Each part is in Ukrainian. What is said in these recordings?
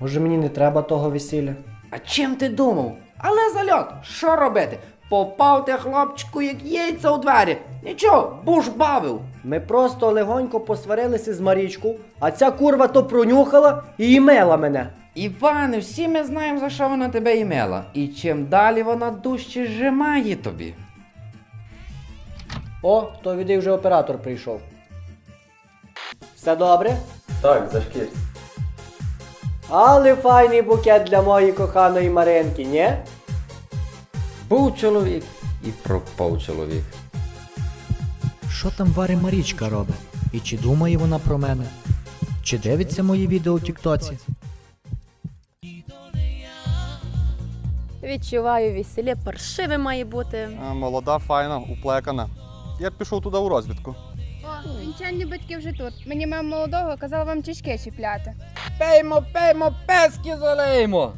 Може мені не треба того весілля? А чим ти думав? Але зальот, що робити? Попав ти хлопчику, як яйця у двері. Нічого, буш бавив. Ми просто легонько посварилися з Марічку, а ця курва то пронюхала і імела мене. Іване, всі ми знаємо, за що вона тебе імела. І чим далі вона дужче зжимає тобі. О, хто відей вже оператор прийшов. Все добре? Так, зашкір. Але файний букет для моєї коханої Маринки, ні? Був чоловік і пропав чоловік. Що там Варя Марічка робить? І чи думає вона про мене? Чи дивиться мої відео в Тіктоці? Відчуваю весілля, паршиве має бути. А, молода, файна, уплекана. Я б пішов туди у розвідку. Вінчальні батьки вже тут. Мені мама молодого казала вам тічки чіпляти. Пеймо, пеймо, пески залеймо.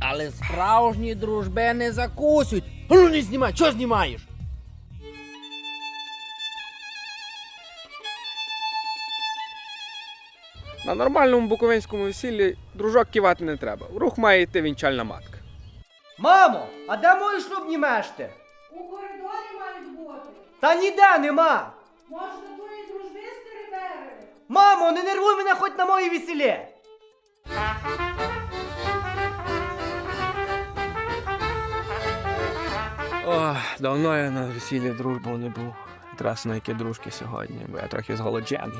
Але справжні дружби не закусють. Ну не знімай, що знімаєш? На нормальному буковинському весіллі дружок кивати не треба. В рух має йти вінчальна матка. Мамо, а де мої шлюбні мешти? У коридорі бути. Та ніде нема! Може, до твоєї дружби стеребери? Мамо, не нервуй мене хоч на моїй весіллі! Ох, давно я на весіллі дружбу не був. Якраз на які дружки сьогодні, бо я трохи зголоджений.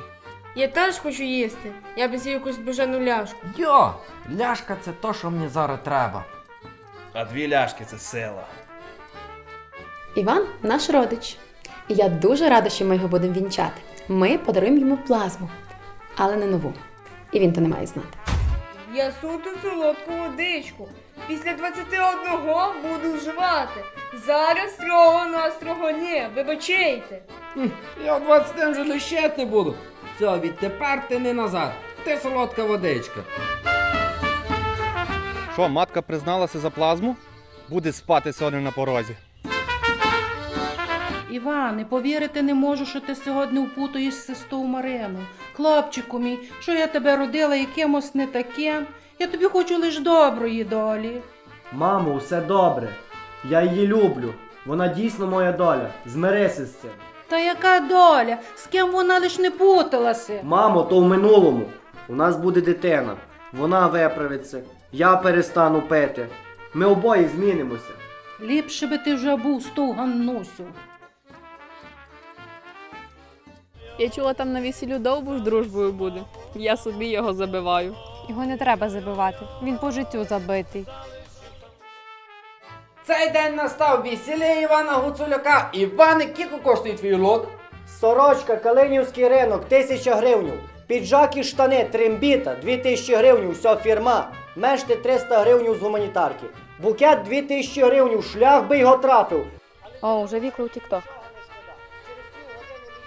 Я теж хочу їсти. Я б з'їв якусь божену ляшку. Йо, ляшка це то, що мені зараз треба. А дві ляшки це сила. Іван наш родич. І я дуже рада, що ми його будемо вінчати. Ми подаруємо йому плазму, але не нову. І він то не має знати. Я суто солодку водичку. Після 21 буду вживати. Зараз строго настрого ні, вибачайте. Я в 20 вже не буду. Все, відтепер ти не назад. Ти солодка водичка. Що, матка призналася за плазму? Буде спати сьогодні на порозі. Іване, повірити не можу, що ти сьогодні впутуєшся з ту Марину. Хлопчику мій, що я тебе родила якимось не таким. Я тобі хочу лиш доброї долі. Мамо, усе добре. Я її люблю. Вона дійсно моя доля. Змирися з цим. Та яка доля? З ким вона лиш не путалася? Мамо, то в минулому. У нас буде дитина. Вона виправиться. Я перестану пити. Ми обоє змінимося. Ліпше би ти вже був з ту Ганнусю. Я чула, там на весіллю довбуш дружбою буде. Я собі його забиваю. Його не треба забивати. Він по життю забитий. Цей день настав весілля Івана Гуцуляка. Іване, кіко коштує твій лот? Сорочка, Калинівський ринок, тисяча гривнів. Піджак і штани, трембіта, 2000 гривень, вся фірма. Мешти 300 гривень з гуманітарки. Букет 2000 гривень, шлях би його трафив. О, вже вікла у тік-ток.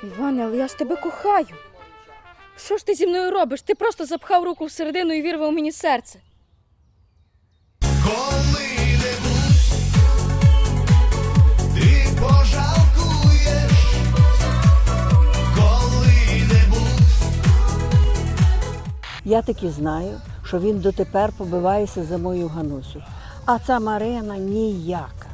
Іване, але я ж тебе кохаю. Що ж ти зі мною робиш? Ти просто запхав руку всередину і вірвав мені серце. Ти пожалкуєш, коли-небудь. Я таки знаю, що він дотепер побивається за мою Ганусю. А ця Марина ніяка.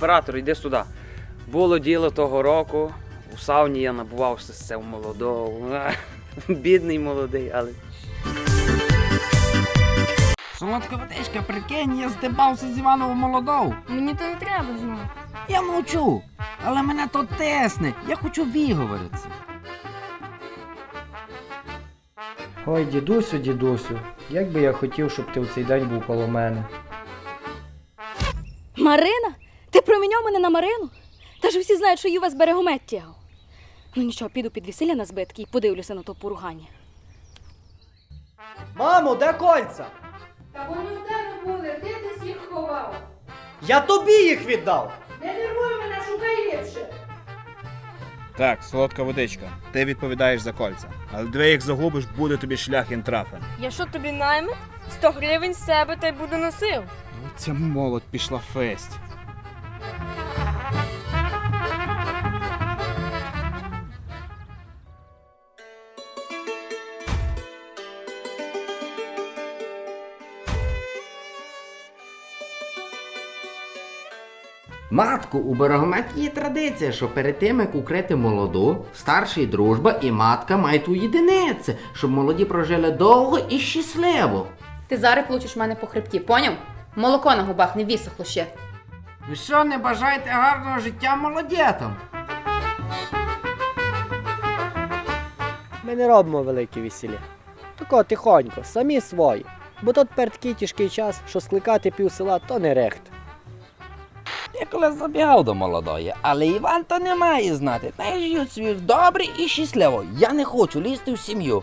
Оператор, йди сюди. Було діло того року. У сауні я набувався з цього молодого. Бідний молодий, але. Солодка водичка, прикинь, я здибався з Іваном молодого. Мені то не треба знати. Я мовчу, але мене то тесне. Я хочу виговоритися. Ой, дідусю, дідусю, як би я хотів, щоб ти в цей день був коло мене. Марина? Ти проміняв мене на Марину? Та ж всі знають, що Юва з берегомет тягав. Ну нічого, піду під весілля на збитки і подивлюся на то поругання. Мамо, де кольця? Та вони в тебе були, де ти їх ховав? Я тобі їх віддав. Не нервуй мене, шукай ліпше. Так, солодка водичка. Ти відповідаєш за кольця. Але диви, як загубиш, буде тобі шлях інтрафен. Я що тобі наймит? 100 гривень з себе та й буду носив. Ця молодь пішла фесть. Матку, у Берегометі є традиція, що перед тим, як укрити молоду, старший дружба і матка мають уєдинитися, щоб молоді прожили довго і щасливо. Ти зараз получиш в мене по хребті, поняв? Молоко на губах не висохло ще. Ви що не бажаєте гарного життя молодятам? Ми не робимо великі весілля. Тако тихонько, самі свої. Бо тут тепер такий тяжкий час, що скликати пів села то не рехт. Я коли забігав до молодої, але Іван то не має знати. Та й живуть собі добре і щасливо. Я не хочу лізти в сім'ю.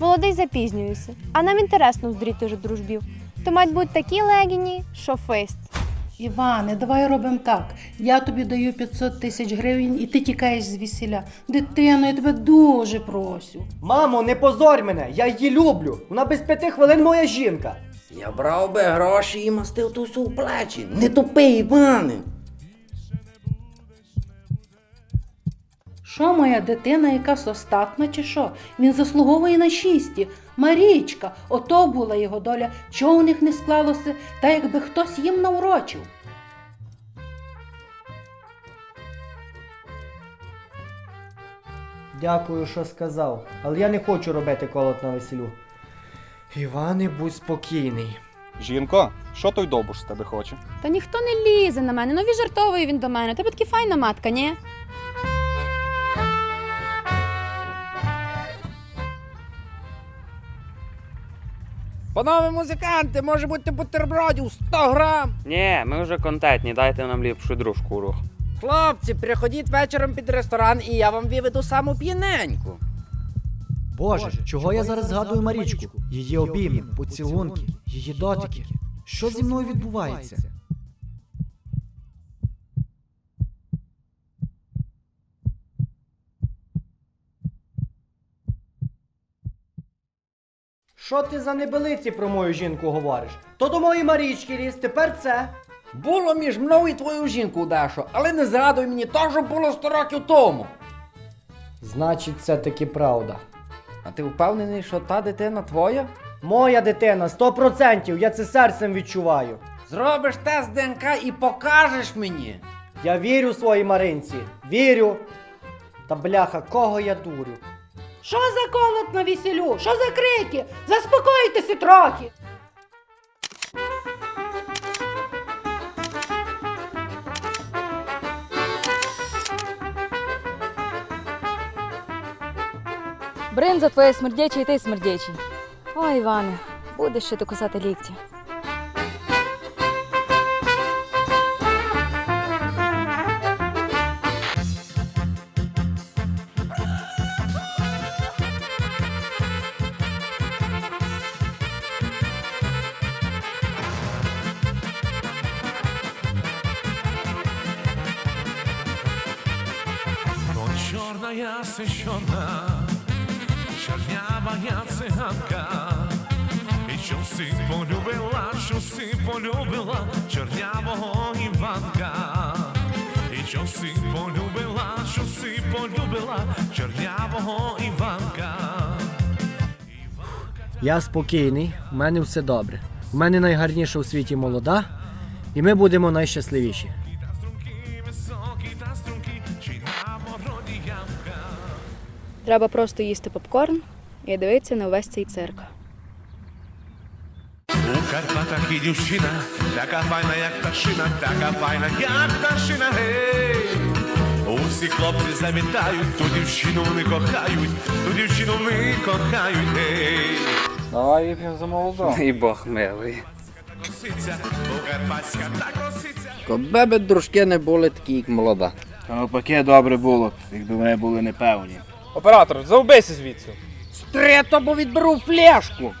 Молодий запізнюється, а нам інтересно зустріти вже дружбів. То мають бути такі легіні, що фист. Іване, давай робимо так. Я тобі даю 500 тисяч гривень і ти тікаєш з весіля. Дитино, я тебе дуже просю. Мамо, не позорь мене, я її люблю. Вона без п'яти хвилин моя жінка. Я брав би гроші і мастив ту всю в плечі. Не тупи, Іване. Що моя дитина якась остатна чи що? Він заслуговує на шісті. Марічка, ото була його доля. Чого у них не склалося, та якби хтось їм наврочив. Дякую, що сказав, але я не хочу робити колот на веселю. Іване, будь спокійний. Жінко, що той довбуш з тебе хоче? Та ніхто не лізе на мене, ну віджартовує він до мене. Тебе таки файна матка, ні? Панове музиканти, може бути бутербродів 100 грам. Ні, ми вже контентні, дайте нам ліпшу дружку у рух. Хлопці, приходіть вечором під ресторан і я вам виведу саму п'яненьку. Боже, чого я зараз згадую Марічку? Її обійми, поцілунки, її дотики. Що зі мною відбувається? Що ти за небелиці про мою жінку говориш? То до моєї Марічки ліз, тепер це. Було між мною і твоєю жінкою, Дашо, але не згадуй мені то, що було 100 років тому. Значить, це таки правда. А ти впевнений, що та дитина твоя? Моя дитина, сто процентів, я це серцем відчуваю. Зробиш тест ДНК і покажеш мені. Я вірю своїй Маринці, вірю. Та бляха, кого я дурю? Що за колот на весілю? Що за крики? Заспокойтеся трохи. Бринза твоя смердяча і ти смердячий. Ой, Іване, будеш ще докусати лікті. Я священа, чорнява я циганка. І що си полюбила, що си полюбила чорнявого Іванка. І що си полюбила, що си полюбила чорнявого Іванка. Я спокійний, в мене все добре. У мене найгарніша у світі молода, і ми будемо найщасливіші. Треба просто їсти попкорн і дивитися на увесь цей цирк. У Карпатах і дівчина, така файна, як пташина, така файна, як пташина, гей. Усі хлопці завітають, ту дівчину не кохають, ту дівчину не кохають, гей. Давай вип'ємо за молодого. І Бог милий. Косиця, у Карпатська та косиця. Коби би дружки не були такі, як молода. Та навпаки добре було, якби ми були непевні. Оператор, заубейся звідси. Стрето, бо відберу флешку.